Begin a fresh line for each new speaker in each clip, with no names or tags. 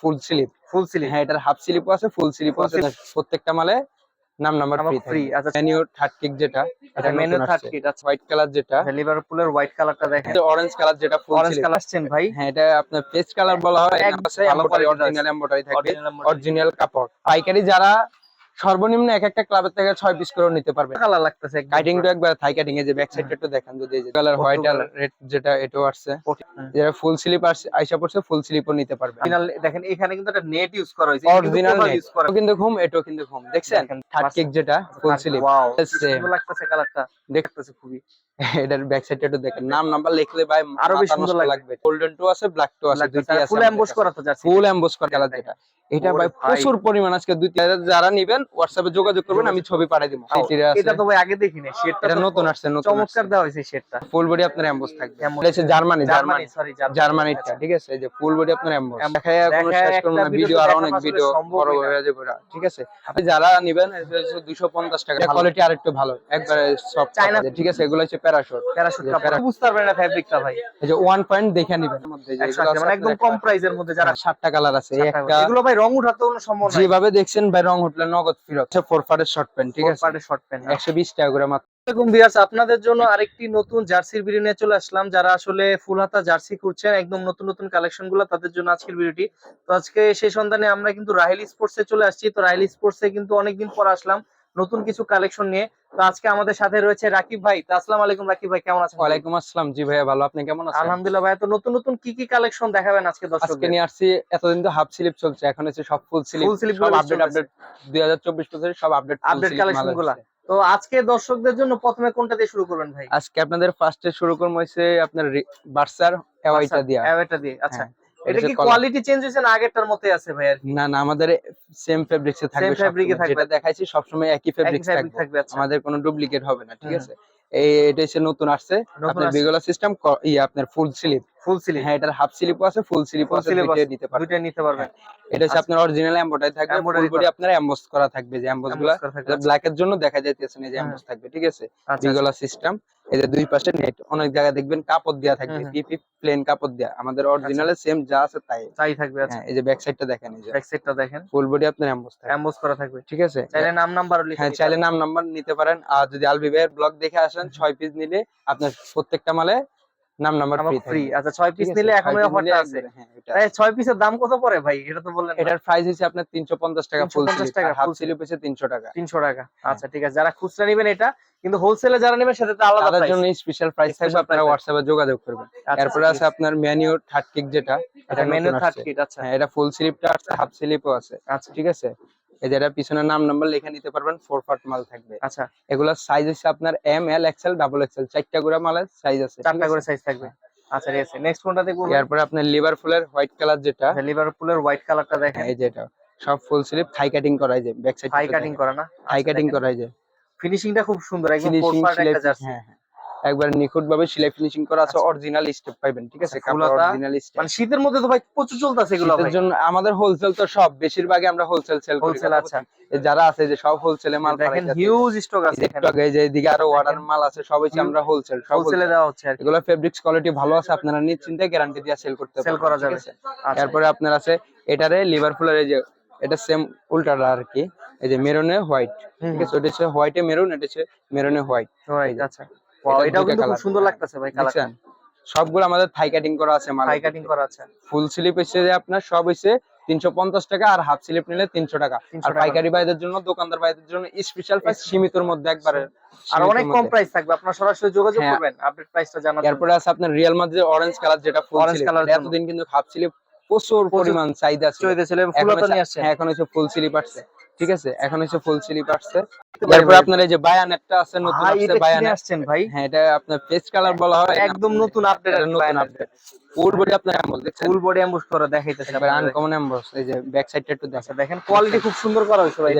ফুল sleeve
full slip
হ্যাঁ এটার half স্লিপও আছে ফুল স্লিপও আছে। প্রত্যেকটা মালে নাম নাম্বার ফ্রি
আচ্ছা।
মেনু থার্ড কিক যেটা
এটা মেনু থার্ড কিক আচ্ছা।
হোয়াইট কালার যেটা।
লিভারপুলের হোয়াইট কালারটা দেখেন।
অরেঞ্জ কালার যেটা ফুল
অরেঞ্জ কালার আসছেন ভাই।
হ্যাঁ এটা আপনার পেস্ট কালার বলা হয়।
quality
অরিজিনাল এমব্রয়ডারি থাকবে অরিজিনাল কাপড়। পাইকারি যারা সর্বনিম্ন এক একটা ক্লাবের থেকে ছয় পিস করে নিতে পারবে।
কালার লাগতেছে
কাটিং তো একবার থাই কাটিং এ যে ব্যাক সাইডটা একটু দেখেন যদি এই যে কালার হোয়াইট আর রেড যেটা এটাও আসছে।
হুম।
যেটা ফুল স্লিপ আসছে আইসা পড়ছে ফুল স্লিপও নিতে পারবে।
দেখেন এখানে কিন্তু একটা নেট ইউজ করা হয়েছে
অরিজিনাল
ইউজ করা
কিন্তু ঘুম এটাও কিন্তু ঘুম। দেখছেন?
দেখেন,
থার্ড কেক যেটা ফুল স্লিপ
ওয়াও লাগতেছে কালারটা দেখতেছে খুবই।
এটার ব্যাক সাইডটা একটু দেখেন। নাম নাম্বার লিখলে ভাই
আরও বেশি সুন্দর লাগবে।
গোল্ডেন টু আছে ব্ল্যাক টু আছে দুইটি আছে
ফুল এমবোস করা তো জার্সি
ফুল এমবোস করা কালার যেটা। এটা ভাই। প্রচুর পরিমাণ আজকে দুই তিন যারা নিবেন হোয়াটসঅ্যাপে যোগাযোগ করবেন আমি ছবি পাঠিয়ে দিব।
এটা তো ভাই আগে দেখিনি শেডটা
এটা নতুন আসছে নতুন
চমৎকার দেওয়া হয়েছে শেডটা
ফুল বডি আপনার এমবোস থাকবে। হচ্ছে জার্মানি
জার্মানি
জার্মানি
সরি
জার্মানিটা ঠিক আছে? এই যে ফুল বডি আপনার এমবোস। দেখায় কোনো শেষ করব না। ভিডিও আর অনেক ভিডিও বড় হয়ে যাবে ঠিক আছে? আপনি যারা নিবেন এটা হচ্ছে 250 টাকা। কোয়ালিটি আরেকটু ভালো। একবারে সফট
China-
ঠিক আছে? এগুলো হচ্ছে প্যারাশুট
প্যারাশুট কাপড়। বুঝতে পারবেন না ফ্যাব্রিকটা ভাই।
এই যে ওয়ান পয়েন্ট দেখে নিবেন। মধ্যে যে
মানে একদম কম প্রাইসের মধ্যে যারা
সাতটা কালার আছে। একটা
এগুলো ভাই রং উঠাতে কোনো সম্ভব নাই
যেভাবে দেখছেন ভাই রং উঠলে নগদ ফেরত ফোর ফারের শর্ট প্যান্ট ঠিক আছে?
শর্ট প্যান্ট
বিশ টাকা করে মাত্র।
আসসালামাইকুম ভিউয়ার্স আপনাদের জন্য আরেকটি নতুন জার্সির ভিডিও নিয়ে চলে আসলাম। যারা আসলে ফুল হাতা জার্সি করছেন একদম নতুন নতুন কালেকশনগুলো তাদের জন্য আজকের ভিডিওটি তো আজকে সেই সন্ধানে আমরা কিন্তু রাহেল স্পোর্টস এ চলে আসছি। তো রাহেল স্পোর্টস এ কিন্তু অনেকদিন পর আসলাম। নতুন কিছু কালেকশন নিয়ে। তো আজকে আমাদের সাথে রয়েছে রাকিব ভাই। তো আসসালামু আলাইকুম রাকিব ভাই কেমন আছেন?
ওয়ালাইকুম আসসালাম। জি ভাইয়া ভালো। আপনি কেমন আছেন?
আলহামদুলিল্লাহ ভাই তো নতুন নতুন কি কি কালেকশন দেখাবেন আজকে
দর্শক
আজকে
নিয়ে আসছি এতদিন তো হাফ স্লিপ চলছে এখন হচ্ছে সব ফুল স্লিপ
sleeve
সব আপডেট আপডেট দুই হাজার চব্বিশ পঁচিশ সব আপডেট
আপডেট কালেকশনগুলা। তো আজকে দর্শকদের জন্য প্রথমে কোনটা দিয়ে শুরু করবেন ভাই?
আজকে আপনাদের ফার্স্টে শুরু করব হচ্ছে আপনার বার্সার এওয়াইটা দিয়া।
এটা দিয়ে আচ্ছা।
হ্যাঁ,
এটা কি কোয়ালিটি চেঞ্জ হয়েছে না আগেরটার মতোই আছে ভাই আর
না না আমাদের সেম ফেব্রিক্সে থাকবে
সেম
ফেব্রিকে
থাকবে।
যেটা দেখাইছি সবসময় একই
একই
ফেব্রিক্স থাকবে।
আচ্ছা।
আমাদের কোনো ডুপ্লিকেট হবে না ঠিক আছে? এই এটা হচ্ছে নতুন আসছে। আপনার। বিগলা সিস্টেম ইয়ে আপনার ফুল স্লিপ
ফুল সিলিং
হ্যাঁ এটার হাফ স্লিপও আছে ফুল স্লিপও আছে দুইটাই
আছে,
পারবেন।
দুইটা নিতে পারবেন।
এটা হচ্ছে আপনার অরিজিনাল এমবোটারি থাকবে। ফুল বডি আপনার এমবোস করা থাকবে যে এমবোসগুলা।
Emboss করা থাকবে,
ব্ল্যাক এর জন্য দেখা যাইতেছে না যে
হ্যাঁ।
এমবোস থাকবে ঠিক আছে?
আচ্ছা
বিগলা সিস্টেম এই যে দুই পাশে নেট অনেক জায়গায় দেখবেন কাপড় দেওয়া থাকবে।
হুম, হুম।
পিপি প্লেন কাপড় দেওয়া আমাদের অরিজিনালে সেম যা আছে তাই।
তাই থাকবে আচ্ছা।
হ্যাঁ এই যে ব্যাক সাইডটা দেখেন এই যে।
ব্যাক সাইডটা দেখেন।
ফুল বডি আপনার এমবোস থাকবে।
এমবোস করা থাকবে
ঠিক আছে?
চাইলে নাম নাম্বার লিখে
হ্যাঁ চাইলে নাম নাম্বার নিতে পারেন। আর যদি আলবি ভাইয়ের ব্লগ দেখে আসেন ছয় পিস নিলে আপনার প্রত্যেকটা মালে নাম নাম্বার ফ্রি
আচ্ছা 6 পিস নিলে এখনও অফারটা আছে।
হ্যাঁ
তাই 6 পিসের দাম কত পড়ে ভাই? এটা তো বললেন না।
এটার প্রাইস হচ্ছে আপনার 350 টাকা ফুল স্লিপ
টাকা
হাফ স্লিপ হচ্ছে 300 টাকা।
300 টাকা। আচ্ছা ঠিক আছে। যারা খুচরা নেবেন এটা কিন্তু হোলসেলে যারা নেবেন সেটা তো আলাদা
তাদের জন্য স্পেশাল প্রাইস থাকবে আপনারা যোগাযোগ করবেন।
আচ্ছা,
এরপরে আছে আপনার ম্যানিউ থার্ড কিক যেটা
আচ্ছা
এটা
মেনু থার্ড। আচ্ছা।
হ্যাঁ এটা ফুল স্লিপটা আছে হাফ স্লিপও আছে।
আচ্ছা।
ঠিক আছে? এই যেটা পিছনে নাম নাম্বার লিখে নিতে পারবেন ফোর পার্ট মাল থাকবে।
আচ্ছা।
এগুলোর সাইজ হচ্ছে আপনার M L XL double XL চারটা করে মালের সাইজ আছে
চারটা করে সাইজ থাকবে। আচ্ছা ঠিক আছে। নেক্সট কোনটা দেখব?
এরপরে আপনার লিভারপুলের হোয়াইট কালার যেটা।
লিভারপুলের হোয়াইট কালারটা দেখেন।
হ্যাঁ, এই যেটা সব ফুল স্লিপ থাই কাটিং করাই যায় ব্যাক সাইড
হাই কাটিং করা না?
থাই কাটিং করাই যায়
ফিনিশিংটা খুব সুন্দর একদম ফোর পার্ট একটা জার্সি
হ্যাঁ। একবার নিখুঁত ভাবে সেলাই ফিনিশিং করা আছে
আচ্ছা।
অরিজিনাল স্টেপ পাইবেন ঠিক আছে?
আচ্ছা,
অরিজিনাল স্টেপ
মানে শীতের মধ্যে তো ভাই প্রচুর চলতেছে এগুলো ভাই।
জন্য আমাদের হোলসেল তো সব বেশিরভাগই আমরা হোলসেল সেল করি।
হোলসেল আচ্ছা।
এই যারা আছে যে সব হোলসেলে মাল
দেখেন হিউজ স্টক আছে
একটু আগে যে এদিকে আরও অর্ডার মাল আছে সব হচ্ছে আমরা হোলসেল সব
হোলসেলে। দেওয়া হচ্ছে
এগুলো ফেব্রিক্স কোয়ালিটি ভালো আছে আপনারা নিশ্চিন্তে গ্যারান্টি দিয়ে সেল করতে
সেল করা যাবে। আচ্ছা।
তারপরে আপনার আছে এটারে লিভারপুলের এই যে এটা সেম উল্টাটা আর কি। এই যে মেরুনে হোয়াইট ঠিক আছে? ওটা হচ্ছে হোয়াইটে মেরুন এটা হচ্ছে মেরুনে হোয়াইট
আচ্ছা। এটাও কিন্তু খুব সুন্দর লাগতেছে ভাই কালার
সবগুলো আমাদের থাই কাটিং করা আছে
হাই কাটিং করা আছে।
ফুল স্লিপ যে আপনার সব টাকা আর হাফ স্লিপ নিলে তিনশো টাকা। আর পাইকারি ভাইদের জন্য দোকানদার ভাইদের জন্য স্পেশাল প্রাইস সীমিতর মধ্যে একবারে
আর অনেক কম প্রাইস থাকবে আপনারা সরাসরি যোগাযোগ
হ্যাঁ।
করবেন আপডেট প্রাইসটা জানার।
এরপরে আছে আপনার রিয়াল মাদ্রিদ অরেঞ্জ কালার যেটা ফুল
এর জন্য।
এতদিন কিন্তু হাফ স্লিপ প্রচুর পরিমাণ চাহিদা ছিল। হ্যাঁ, এখন হচ্ছে ফুল স্লিপ আসছে। ঠিক আছে? এখন হচ্ছে ফুল স্লিপ আসছে।
ভাই।
আপনার এই যে বায়ানেটটা আছে নতুন আসছে বায়ানেট
আসছেন ভাই?
হ্যাঁ এটা আপনার পেস্ট কালার বলা হয়
একদম নতুন আপডেট
নতুন আপডেট ফুল বডি আপনার এমন দেখছেন?
ফুল বডি এমবুশ করে দেখাইতেছে
এবার আনকমন এমবস এই যে ব্যাক সাইডটা একটু
আচ্ছা
দেখেন।
দেখেন কোয়ালিটি খুব সুন্দর করা হয়েছে ভাই।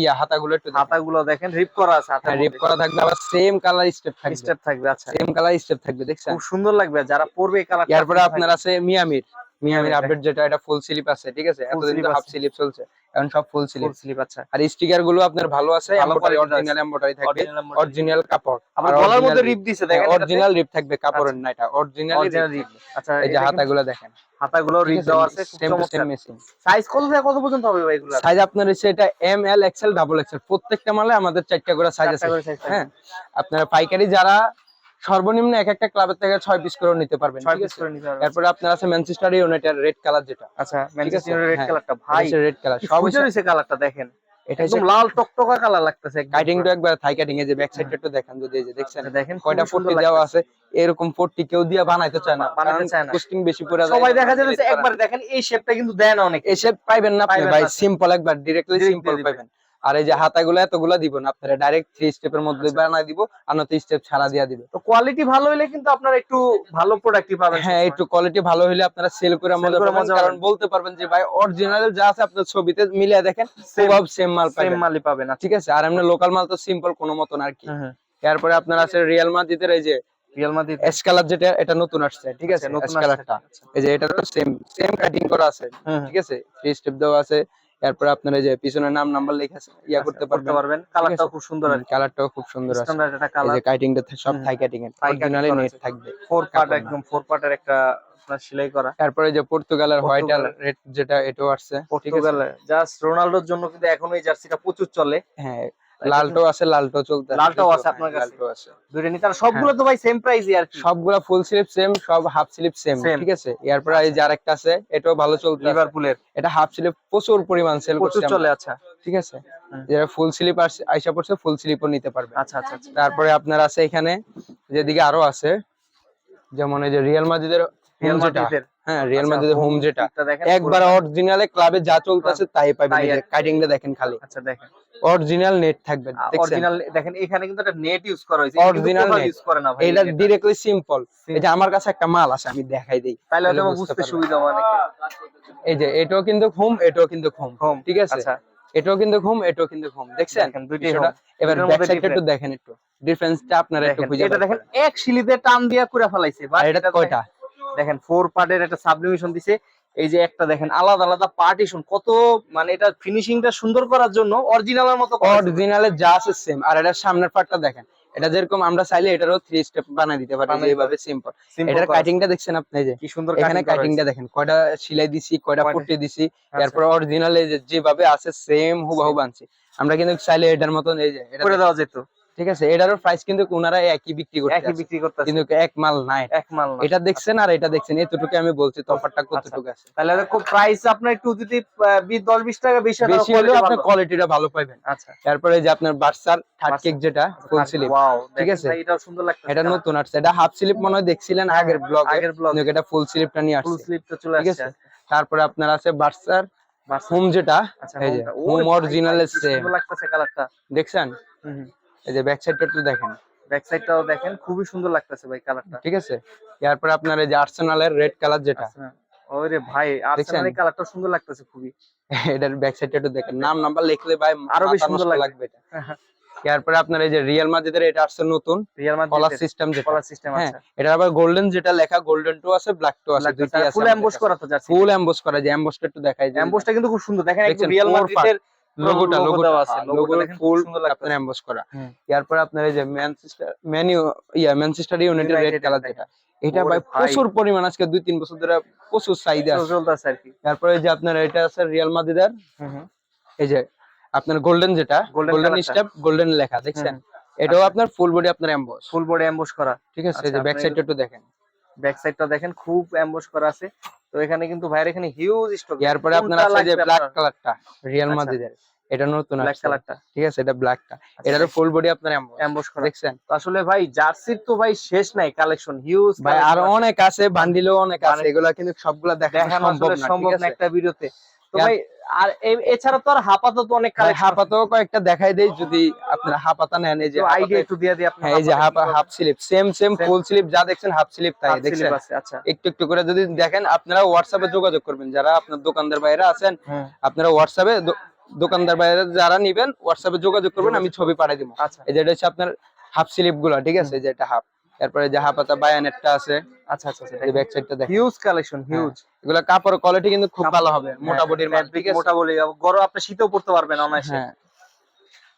ইয়া হাতাগুলো একটু
হাতাগুলো দেখেন রিপ করা আছে হাতা
রিপ করা থাকবে আবার সেম কালার স্টেপ থাকবে।
স্টেপ থাকবে আচ্ছা।
সেম কালার স্টেপ থাকবে দেখছেন?
খুব সুন্দর লাগবে যারা পরবে এই কালারটা
এরপরে আপনার আছে মিয়ামির মিয়ামির আপডেট যেটা এটা ফুল স্লিপ আছে ঠিক আছে? এতদিন তো হাফ স্লিপ চলছে। এখন সব ফুল স্লিপ
স্লিপ আচ্ছা।
আর স্টিকারগুলো আপনার ভালো আছে এমব্রয়ডারি অরিজিনাল এমব্রয়ডারি থাকবে। অরিজিনাল কাপড়। আর
গলার মধ্যে। রিপ দিছে দেখেন
অরিজিনাল রিপ থাকবে কাপড়ের না এটা অরিজিনাল
রিপ আচ্ছা
এই যে হাতাগুলো দেখেন।
হাতাগুলো রিপ দেওয়া আছে
সেম সেম মেশিন
সাইজ কত থেকে কত পর্যন্ত হবে ভাই এগুলো?
সাইজ আপনার হচ্ছে এটা M L XL double XL প্রত্যেকটা মালে আমাদের চারটা করে সাইজ আছে। হ্যাঁ? আপনারা পাইকারি যারা সর্বনিম্ন এক একটা ক্লাবের থেকে ছয় পিস করে নিতে পারবেন
ছয় পিস করে নিতে পারবেন।
এরপরে আপনার আছে ম্যানচেস্টার ইউনাইটেড রেড কালার যেটা।
আচ্ছা ম্যানচেস্টার রেড
হ্যাঁ।
কালারটা ভাই
রেড কালার সব
ফুটে কালারটা দেখেন।
এটা
একদম লাল টকটকা কালার লাগতেছে একদম
কাটিং তো একবার থাই কাটিং এ যে ব্যাক সাইডটা একটু দেখেন যদি এই যে দেখছেন
আচ্ছা, দেখেন
কয়টা পট্টি দেওয়া আছে এরকম পট্টি কেউ দিয়ে বানাইতে চায় না
বানাতে চায় না।
কস্টিং বেশি পড়ে যায়।
সবাই দেখা যাচ্ছে একবার দেখেন এই শেপটা কিন্তু দেয় না অনেক।
এসে পাইবেন না আপনি ভাই সিম্পল একবার ডিরেক্টলি সিম্পল পাইবেন। আর এই যে হাতাগুলো এতগুলা দিব না আপনারা ডাইরেক্ট থ্রি স্টেপের মধ্যে
আচ্ছা।
বানাই দিব আর নয়তো স্টেপ ছাড়া দিয়া দিবে।
তো কোয়ালিটি ভালো হলে কিন্তু আপনারা একটু ভালো প্রোডাক্টই পাবেন
হ্যাঁ একটু কোয়ালিটি ভালো হলে আপনারা সেল করে মজা পাবেন কারণ বলতে পারবেন যে ভাই অরিজিনাল যা আছে আপনার ছবিতে মিলিয়ে দেখেন সব সেম মাল পাবেন।
সেম মালই পাবেন আচ্ছা।
ঠিক আছে? আর এমনি লোকাল মাল তো সিম্পল কোনো মতন আর কি।
হুম, হুম।
এরপরে আপনার আছে রিয়াল মাদ্রিদের এই যে
রিয়াল মাদ্রিদ
এস কালার যেটা এটা নতুন আসছে ঠিক আছে?
আচ্ছা, নতুন
এস
আসছে।
কালারটা এই যে এটা তো সেম সেম কাটিং করা আছে
হুম।
ঠিক আছে? থ্রি স্টেপ দেওয়া আছে। এরপর আপনার এই যে পিছনে নাম নাম্বার লেখা আছে ইয়া
আচ্ছা,
করতে পারবেন।
কালারটাও খুব সুন্দর আর
কালারটাও খুব সুন্দর আছে। এই যে কাটিংটা সব। থাই কাটিং এর অরিজিনালি নেট থাকবে।
ফোর পার্ট একদম ফোর পার্টের একটা আপনার সেলাই করা।
তারপরে যে পর্তুগালের হোয়াইট আর। রেড যেটা এটাও আসছে। পর্তুগালের
পর্তুগাল জাস্ট রোনালদোর জন্য কিন্তু এখন এই জার্সিটা প্রচুর চলে।
হ্যাঁ লালটো আছে লালটো চলতে
লালটাও আছে আপনার কাছে?
লালটো আছে।
দুইটা নিতে সবগুলো তো ভাই সেম প্রাইসই আর কি।
সবগুলা ফুল স্লিপ সেম সব হাফ স্লিপ সেম ঠিক আছে? এরপর এই যে আরেকটা আছে এটাও ভালো চলতে।
লিভারপুলের
এটা হাফ স্লিপ প্রচুর পরিমাণ সেল
প্রচুর
করছে
চলে আচ্ছা।
ঠিক আছে। যারা ফুল স্লিপ আইসা পড়ছে ফুল স্লিপও নিতে পারবে।
আচ্ছা আচ্ছা আচ্ছা।
তারপরে আপনার আছে এখানে যেদিকে আরও আছে যেমন এই যে রিয়াল মাদ্রিদের
রিয়াল মাদ্রিদের
হ্যাঁ রিয়াল মাদ্রিদের হোম যেটা। একবার অরিজিনালে ক্লাবে যা চলতেছে তাই পাবেন।
তাই
এই যে
আর কি।
কাটিংটা দেখেন খালি।
আচ্ছা দেখেন।
অরিজিনাল নেট থাকবে
অরিজিনাল দেখেন এখানে কিন্তু একটা নেট ইউজ করা হয়েছে।
net।
ইউজ করে না ভাই
এটা। ডিরেক্টলি সিম্পল এই যে আমার কাছে একটা মাল আছে আমি দেখাই দেই।
তাহলে হয়তো
বুঝতে
সুবিধা হবে অনেকে
এই যে এটাও কিন্তু হোম এটাও কিন্তু হোম ঠিক আছে?
আচ্ছা।
এটাও কিন্তু হোম এটাও কিন্তু হোম দেখছেন। এবার ব্যাক সাইডটা একটু দেখেন একটু। ডিফারেন্সটা আপনারা একটু খুঁজে
এটা দেখেন এক শিলিতে টান দিয়া করে ফেলাইছে। বা
এটা কয়টা?
দেখেন- ফোর পার্টের একটা সাবলিমিশন দিছে। এই যে একটা দেখেন আলাদা আলাদা পার্টিশন কত মানে এটা ফিনিশিংটা সুন্দর করার জন্য অরিজিনালের মতো
অরিজিনালে যা আছে সেম আর এটা সামনের পার্টটা দেখেন এটা যেরকম আমরা চাইলে এটারও থ্রি স্টেপ বানিয়ে দিতে পারি এইভাবে সিম্পল এটার কাটিংটা দেখছেন আপনি এই যে?
কি সুন্দর
এখানে কাটিংটা দেখেন কয়টা সেলাই দিছি কয়টা
কয়টা-
পট্টি দিছি
আচ্ছা।
এরপর অরিজিনাল যেভাবে আছে সেম হুবহু বানছি। আমরা কিন্তু চাইলে এটার মতন এই যে এটা
করে দেওয়া যেত।
ঠিক আছে? এটারও প্রাইস কিন্তু ওনারা একই বিক্রি করতে
একই বিক্রি করতে
কিন্তু এক মাল নাই।
এক মাল না
এটা দেখছেন আর এটা দেখছেন এতটুকু আমি বলছি তফাৎটা কতটুকু আছে?
তাহলে খুব প্রাইস আপনার একটু যদি আহ, বিশ- দশ বিশ টাকা বেশি
বেশি
হলে
আপনি। কোয়ালিটিটা ভালো। পাবেন।
আচ্ছা।
তারপরে যে আপনার বার্সার থার্ড কেক যেটা ফুল স্লিপ
ওয়াও
ঠিক আছে?
এটাও সুন্দর লাগছে
এটা নতুন আসছে। এটা হাফ স্লিপ মনে হয় দেখছিলেন আগের ব্লগে
আগের ব্লগ
এটা ফুল স্লিপটা নিয়ে আসছে।
ফুল স্লিপটা চলে আসছে।
তারপরে আপনার আছে বার্সার হোম যেটা
আচ্ছা
এই যে হোম অরিজিনাল সেম
লাগতেছে
দেখছেন? এই যে ব্যাক সাইডটা একটু দেখেন।
ব্যাক সাইডটাও দেখেন খুবই সুন্দর লাগতেছে ভাই কালারটা
ঠিক আছে? এরপর আপনার এই যে আর্সেনালের রেড কালার যেটা।
আচ্ছা। ওরে ভাই আর্সেনালের কালারটা সুন্দর লাগতেছে খুবই।
এটার ব্যাক সাইডটা একটু দেখেন। নাম নাম্বার লিখলে ভাই
আরও বেশি সুন্দর লাগবে।
এটা। এরপরে আপনার এই যে রিয়াল মাদ্রিদের এটা আসছে নতুন।
রিয়াল
কলার
মাদ্রিদের
সিস্টেম যেটা।
কলার সিস্টেম আচ্ছা।
এটা আবার গোল্ডেন যেটা লেখা গোল্ডেন টু আছে ব্ল্যাক টু আছে দুইটি আছে
ফুল এমবোস করা তো জার্সি।
ফুল এমবোস করা যে এমবোসটা একটু দেখাই যে
এমবোসটা কিন্তু খুব সুন্দর। দেখেন একদম রিয়াল মাদ্রিদের
লোগোটা লোগোটা আছে
আছে,
ফুল
লাগতেছে।
করা। এরপর আপনার এই যে Manchester Man U yeah Manchester United red colour যেটা এটা ভাই। প্রচুর পরিমাণ আজকে দুই তিন বছর ধরে প্রচুর চাহিদা
চলতেছে আর কি।
তারপরে যে আপনার এটা আছে রিয়াল মাদ্রিদের এই যে আপনার গোল্ডেন যেটা গোল্ডেন স্টেপ গোল্ডেন লেখা দেখছেন? এটাও আপনার ফুল বডি আপনার এমবোস
ফুল বডি এমবোস করা।
ঠিক আছে এই
আচ্ছা,
যে ব্যাক
আপনার
সাইডটা একটু দেখেন।
ব্যাক সাইডটা দেখেন খুব এমবোস করা আছে। তো এখানে কিন্তু ভাইয়ের এখানে হিউজ স্টক
এরপরে আপনার আছে যে ব্ল্যাক কালারটা রিয়াল। মাদ্রিদের এটা নতুন
ব্ল্যাক কালারটা
ঠিক আছে এটা ব্ল্যাকটা এটারও ফুল বডি আপনার এমবস
করা।
দেখছেন?
তো আসলে ভাই জার্সির তো ভাই শেষ নাই কালেকশন হিউজ
ভাই আর অনেক আছে বান্ডিলও অনেক আছে। এগুলা কিন্তু সবগুলা দেখানো সম্ভব না
সম্ভব না একটা ভিডিওতে। তো ভাই আর এছাড়া তো আর হাপাতো তো অনেক কালেকশন
হাপাতেও কয়েকটা দেখাই দেই যদি আপনারা হাপাতা নেন এই যে
আইডিয়া একটু দিয়ে দিই আপনার
হ্যাঁ এই যে half half sleeve same same full sleeve যা দেখছেন হাফ স্লিপ তাই দেখছেন?
আচ্ছা।
একটু একটু করে যদি দেখেন আপনারা হোয়াটসঅ্যাপে যোগাযোগ করবেন যারা আপনার দোকানদার বাইরে আছেন
হুম
আপনারা হোয়াটসঅ্যাপে দোকানদার বাইরে যারা নিবেন হোয়াটসঅ্যাপে যোগাযোগ করবেন আমি ছবি পাঠিয়ে দিব।
আচ্ছা।
এই যে এটা হচ্ছে আপনার হাফ স্লিপগুলা ঠিক আছে? এই যে এটা হাফ এরপরে যে হাপাতা বায়ানেরটা আছে
আচ্ছা আচ্ছা আচ্ছা
এই ব্যাক সাইডটা দেখেন।
হিউজ কালেকশন হিউজ
এগুলা কাপড় কোয়ালিটি কিন্তু খুব ভালো হবে মোটা বডির মাল ঠিক আছে?
মোটা বলি গরম আপনি শীতেও পড়তে পারবেন অনায়াসে।
হ্যাঁ।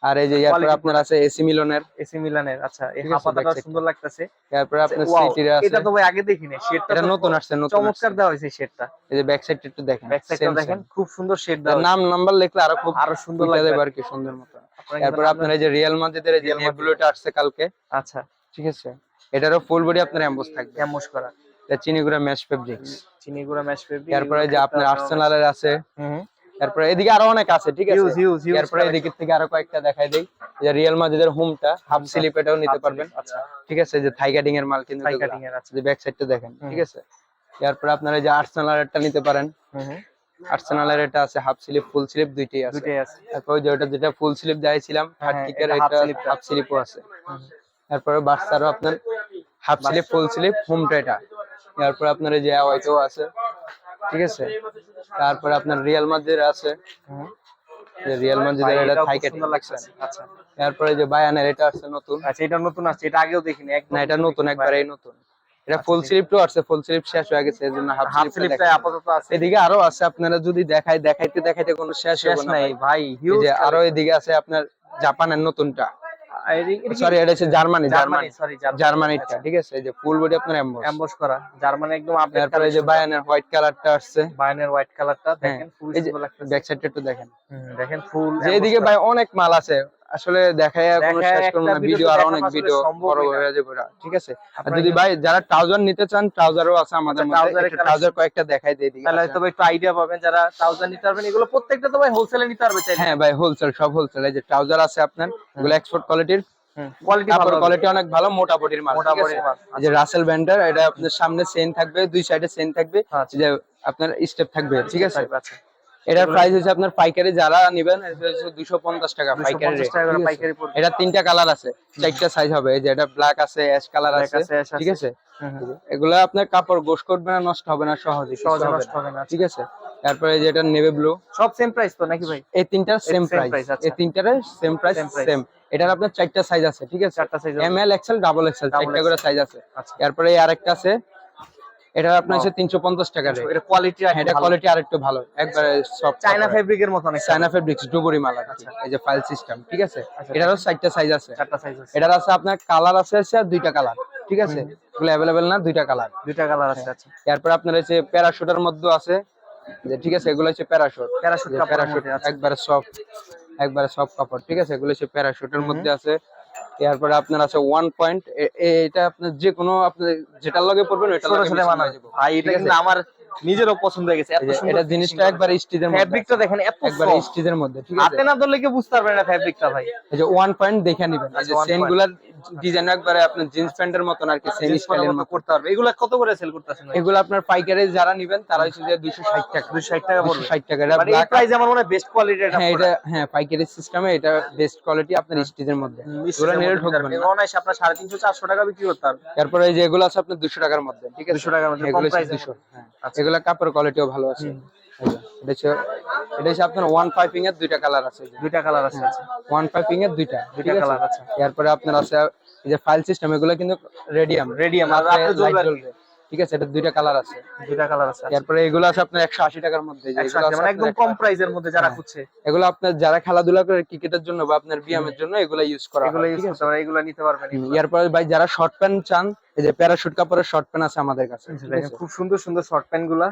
আর এই যে এরপরে আপনার আছে এসি মিলনের।
এসি মিলনের আচ্ছা এই হাফাতাটা সুন্দর লাগতেছে।
এরপরে আপনার
Wow,
সিটির আছে।
এটা তো ভাই আগে দেখিনি শেডটা
এটা নতুন আসছে নতুন
চমৎকার দেওয়া হয়েছে শেডটা
এই যে ব্যাক সাইডটা একটু দেখেন
ব্যাক সাইডটা দেখেন খুব সুন্দর শেড দেওয়া
নাম নাম্বার লিখলে আরও খুব
আরও সুন্দর লাগবে।
আর কি সুন্দর মতো।
আপনারা
এরপর আপনার এই যে রিয়েল মাদ্রিদের এই যে। নেবুলোটা আসছে কালকে।
আচ্ছা।
ঠিক আছে? এটারও ফুল বডি আপনার এমবোস থাকবে।
ক্যামোস করা।
এটা চিনিগুড়া ম্যাশ ফেব্রিক্স
চিনি গুঁড়া ম্যাশ ফেব্রিক
এরপরে যে আপনার আর্সেনালের আছে।
হুম
এরপরে এদিকে আরও অনেক আছে ঠিক আছে? এরপরে এদিকে থেকে আরও কয়েকটা দেখাই দেই। যে রিয়েল মাদ্রিদের হোমটা হাফ স্লিপ এটাও নিতে পারবেন।
আচ্ছা।
ঠিক আছে? যে থাই কাটিং এর মাল কিন্তু
থাই। কাটিং এর আছে।
যে ব্যাক সাইডটা দেখেন ঠিক আছে? এরপরে আপনারা যে আর্সেনালেরটা নিতে পারেন। আর্সেনালের এটা আছে হাফ স্লিপ ফুল স্লিপ দুইটাই আছে।
দুটেই আছে।
তারপর ওই যে ওটা যেটা ফুল স্লিপ দেখাইছিলাম
হ্যাঁ,
থার্টিকের
এটা
হাফ স্লিপও আছে। তারপরে বাচ্চারও আপনার হাফ স্লিপ ফুল স্লিপ হোমটা এটা। তারপরে আপনার এই যে ওইটাও আছে ঠিক আছে? তারপর আপনার রিয়াল মাদ্রিদ আছে। রিয়াল মাদ্রিদের এটা
এটাও
থাই
খুব
কাটিং
সুন্দর
লাগছে
আচ্ছা।
তারপরে যে বায়ানের এটা আছে নতুন।
আচ্ছা এটা নতুন আসছে এটা আগেও দেখিনি একদম
না এটা নতুন একবারে নতুন। এটা ফুল
আচ্ছা,
স্লিপটাও আছে। ফুল স্লিপ শেষ হয়ে গেছে এজন্য হাফ স্লিপটা
আপাতত আছে।
এদিকে আরও আছে আপনারা যদি দেখাই দেখাইতে দেখাইতে কোনো শেষ
শেষ নাই
ভাই।
হিউজ
যে আরও এদিকে আছে আপনার জাপানের নতুনটা।
সরি
সরি এটা হচ্ছে জার্মানি
জার্মানি সরি
জার্মানিটা ঠিক আছে? এই যে ফুল বডি আপনার এমবস
এমবস করা। জার্মানি একদম আপডেট
তারপরে এই যে বায়ানের হোয়াইট কালারটা আসছে।
বায়ানের হোয়াইট কালারটা
হ্যাঁ,
দেখেন ফুল
ব্যাক সাইডটা একটু দেখেন।
দেখেন ফুল
এইদিকে ভাই অনেক মাল আছে। আসলে দেখায় কোনো শেষ করব না ভিডিও আর অনেক ভিডিও বড় হয়ে যাবে ঠিক আছে? আর যদি ভাই যারা ট্রাউজার নিতে চান ট্রাউজারও আছে আমাদের
আচ্ছা,
মধ্যে
trouser এর
ট্রাউজার কয়েকটা দেখাই দিই।
তাহলে
আছে।
হয়তো ভাই একটু আইডিয়া পাবেন যারা ট্রাউজার নিতে পারবেন এগুলো প্রত্যেকটা তো ভাই হোলসেলে নিতে পারবে চাইলে।
হ্যাঁ ভাই হোলসেল সব হোলসেল এই যে ট্রাউজার আছে আপনার এগুলো এক্সপোর্ট কোয়ালিটির
কোয়ালিটি ভালো
কোয়ালিটি অনেক ভালো মোটা বডির মাল
মোটা বডির মাল,
যে রাসেল ব্যান্ডার এটা আপনার সামনে চেন থাকবে দুই সাইডে চেন থাকবে।
আচ্ছা।
যে আপনার স্টেপ থাকবে ঠিক আছে?
আচ্ছা।
এটার প্রাইস হচ্ছে আপনার পাইকারি যারা নেবেন দুশো পঞ্চাশ টাকা পাইকারি
250 টাকা করে পাইকারি পড়বে।
এটা তিনটা কালার আছে। চারটা সাইজ হবে। এই যে এটা ব্ল্যাক আছে অ্যাশ কালার আছে। ঠিক
আছে।
এগুলো আপনার কাপড় গোশ করবে না নষ্ট হবে না সহজে
সহজে নষ্ট হবে না, আচ্ছা।
ঠিক আছে? তারপরে এই যে এটা নেভি ব্লু
সব সেম প্রাইস তো নাকি ভাই?
এই তিনটার সেম প্রাইস। এই তিনটার সেম প্রাইস সেম এটার আপনার চারটা সাইজ আছে ঠিক আছে?
চারটা size
M L XL double XL চারটা করে সাইজ আছে।
আচ্ছা।
তারপরে আরেকটা আছে এটা আপনার হচ্ছে তিনশো পঞ্চাশ টাকা
এটা কোয়ালিটি
হ্যাঁ, এটা কোয়ালিটি আরেকটু ভালো। একবারে সব
চায়না ফেব্রিকের মতো
চায়না ফেব্রিক্স ডুবরি মাল আর এই যে ফাইল সিস্টেম ঠিক আছে?
আচ্ছা।
এটারও চারটা সাইজ আছে।
চারটা সাইজ আছে।
এটার আছে আপনার কালার আছে হচ্ছে দুইটা কালার ঠিক আছে? এগুলো অ্যাভেলেবেল না দুইটা কালার
দুইটা কালার আছে আচ্ছা।
এরপর আপনার হচ্ছে প্যারাশুটের মধ্যে আছে। যে ঠিক আছে এগুলো হচ্ছে প্যারাশুট
প্যারাশুট
প্যারাশুট
আছে।
একবারে সফট একবারে সফট কাপড় ঠিক আছে? এগুলো হচ্ছে প্যারাশুটের মধ্যে আছে। এরপরে আপনার আছে ওয়ান পয়েন্ট এটা আপনার যে কোনো আপনি যেটার লগে পড়বেন ওইটা
মানা। ভাই এটা কিন্তু আমার নিজেরও পছন্দ হয়ে গেছে।
এটা জিনিসটা একবার স্টিজের মধ্যে।
ফেব্রিকটা দেখেন এত
একবার। স্টিজের মধ্যে ঠিক আছে?
হাতে না ধরলে কি বুঝতে পারবেন না ফেব্রিকটা ভাই।
এই যে ওয়ান পয়েন্ট দেখে নিবেন। এই যে
আচ্ছা, one
সেন
point।
গুলার ডিজাইন একবারে আপনার জিন্স প্যান্টের মতন আর কি সেম স্টাইলের মতো
করতে পারবে। এগুলা কত করে সেল করতেছেন
এগুলো আপনার পাইকারি যারা নিবেন তারা হচ্ছে যে দুইশো ষাট টাকা।
260 টাকা পড়বে।
ষাট টাকা। এটা
মানে এই
black
প্রাইস আমার মনে হয় বেস্ট কোয়ালিটি এটা
হ্যাঁ এটা হ্যাঁ পাইকারি সিস্টেমে এটা বেস্ট কোয়ালিটি আপনার স্টিজের মধ্যে। এগুলো নিলে ঠকবেন না।
অনায়াসে আপনার সাড়ে তিনশো চারশো টাকা বিক্রি করতে পারবে।
তারপরে এই যে এগুলো আছে আপনার দুশো টাকার মধ্যে ঠিক আছে?
200 টাকার মধ্যে, কম
দুশো।
মধ্যে।
হ্যাঁ।
আচ্ছা।
এগুলো কাপড় কোয়ালিটিও ভালো আছে। এটা এটা হচ্ছে আপনার ওয়ান পাইপিং এর দুইটা কালার আছে
দুইটা কালার আছে।
ওয়ান পাইপিং এর দুইটা
দুইটা
কালার আছে? এরপরে আপনার আছে এই যে ফাইল সিস্টেম এগুলো কিন্তু রেডিয়াম
রেডিয়াম আর জ্বলবে।
ঠিক আছে এটা দুইটা কালার আছে
দুইটা কালার আছে
তারপরে এগুলো আছে আপনার একশো আশি টাকার মধ্যে
মানে একদম কম
180
প্রাইসের মধ্যে যারা
হ্যাঁ।
খুঁজছে
এগুলো আপনার যারা খেলাধুলা করে ক্রিকেটের জন্য বা আপনার ব্যায়ামের জন্য এগুলো ইউজ করা
এগুলো ইউজ করতে পারে এগুলো নিতে পারবেন?
এরপরে ভাই যারা শর্ট প্যান্ট চান এই যে প্যারাশুট কাপড়ের শর্ট প্যান্ট আছে আমাদের কাছে?
খুব সুন্দর সুন্দর শর্ট প্যান্টগুলা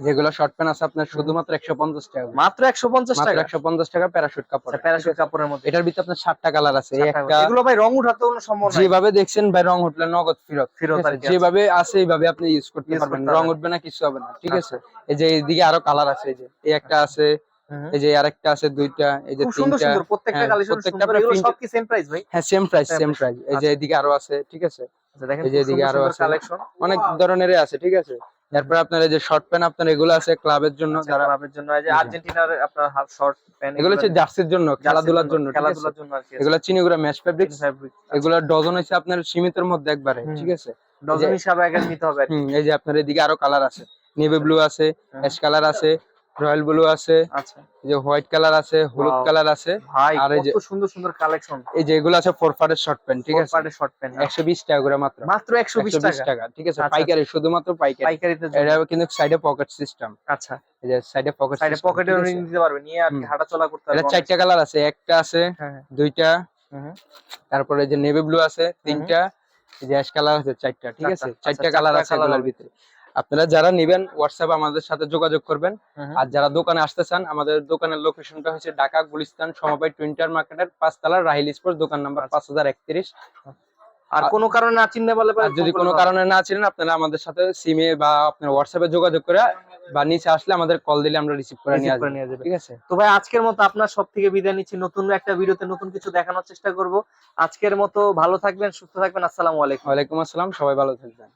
যেগুলো শর্ট প্যান্ট আছে আপনার শুধুমাত্র একশো পঞ্চাশ টাকা
মাত্র একশো পঞ্চাশ টাকা?
একশো পঞ্চাশ টাকা প্যারাশুট কাপড়
প্যারাশুট কাপড়ের মধ্যে।
এটার ভিতরে আপনার সাতটা কালার আছে।
এগুলো ভাই রং উঠাতে কোনো সম্ভব
যেভাবে দেখছেন ভাই রং উঠলে নগদ ফেরত।
ফেরত
আছে?
আছে।
যেভাবে আছে এইভাবে আপনি ইউজ করতে পারবেন। রং উঠবে না কিছু হবে না। ঠিক আছে?
আচ্ছা।
এই যে এইদিকে আরও কালার আছে এই যে এই একটা আছে এই যে আরেকটা আছে দুইটা এই যে তিনটা।
প্রত্যেকটা
হ্যাঁ,
কালেকশন
প্রত্যেকটা
এগুলো সব কি সেম প্রাইস ভাই?
হ্যাঁ সেম প্রাইস সেম প্রাইস এই যে এদিকে আরও আছে ঠিক আছে?
আচ্ছা দেখেন
এই যে এদিকে আরও আছে।
কালেকশন
অনেক ধরনেরই আছে ঠিক আছে? তারপরে আপনার এই যে শর্ট প্যান্ট আপনার এগুলো আছে ক্লাবের জন্য যারা
ক্লাবের জন্য। এই যে আর্জেন্টিনার আপনার হাফ শর্ট প্যান্ট
এগুলো হচ্ছে জার্সির জন্য খেলাধুলার জন্য
খেলাধুলার জন্য আর কি
এগুলো চিনিগুড়া ম্যাচ
ফেব্রিক
এগুলো ডজন হচ্ছে আপনার সীমিতের মধ্যে একবারে ঠিক আছে?
ডজন হিসাবে আগে নিতে হবে।
এই যে আপনার এদিকে আরও কালার আছে নেভি ব্লু আছে। অ্যাশ কালার আছে রয়্যাল ব্লু আছে
আচ্ছা।
এই যে হোয়াইট কালার আছে হলুদ কালার আছে আর এই যে-
সুন্দর সুন্দর কালেকশন
এই যে এগুলো আছে ফোর পার্টের শর্ট প্যান্ট ঠিক আছে?
পার্টের শর্ট প্যান্ট
একশো বিশ টাকা করে মাত্র।
মাত্র একশো বিশ
120
টাকা?
ঠিক আছে?
আচ্ছা,
পাইকারি শুধুমাত্র পাইকারি।
পাইকারিতে
এটা কিন্তু সাইডে পকেট সিস্টেম
আচ্ছা।
এই যে সাইডে পকেট
সাইডে পকেটে দিতে পারবে নিয়ে আর হাঁটা চলা করতে
এটা
পারবে।
চারটা কালার আছে একটা আছে
হ্যাঁ হ্যাঁ।
দুইটা। তারপরে যে নেভি ব্লু আছে তিনটা এই যে অ্যাশ কালার আছে চারটা ঠিক আছে?
আচ্ছা,
চারটা কালার আছে
colour
এগুলোর ভিতরে। আপনারা যারা নেবেন হোয়াটসঅ্যাপ আমাদের সাথে যোগাযোগ করবেন। আর যারা দোকানে আসতে চান আমাদের দোকানের লোকেশনটা হচ্ছে ঢাকা গুলিস্তান সমবায় টুইন্টার মার্কেটের পাঁচতলা রাহিল স্পোর্টস দোকান নাম্বার
আচ্ছা।
পাঁচ হাজার একত্রিশ।
আর কোনো কারণে না চিনতে পারলে
যদি কোনো কারণে না ছিলেন আপনারা আমাদের সাথে সিমে বা আপনার হোয়াটসঅ্যাপে যোগাযোগ করে বা নিচে আসলে আমাদের কল দিলে আমরা রিসিভ করে নিয়ে আসব। ঠিক আছে?
তো ভাই আজকের মতো আপনার সব থেকে বিদায় নিচ্ছি। নতুন একটা ভিডিওতে নতুন কিছু দেখানোর চেষ্টা করব। আজকের মতো ভালো থাকবেন সুস্থ থাকবেন। আসসালামু আলাইকুম।
ওয়ালাইকুম আসসালাম। সবাই ভালো থাকবেন।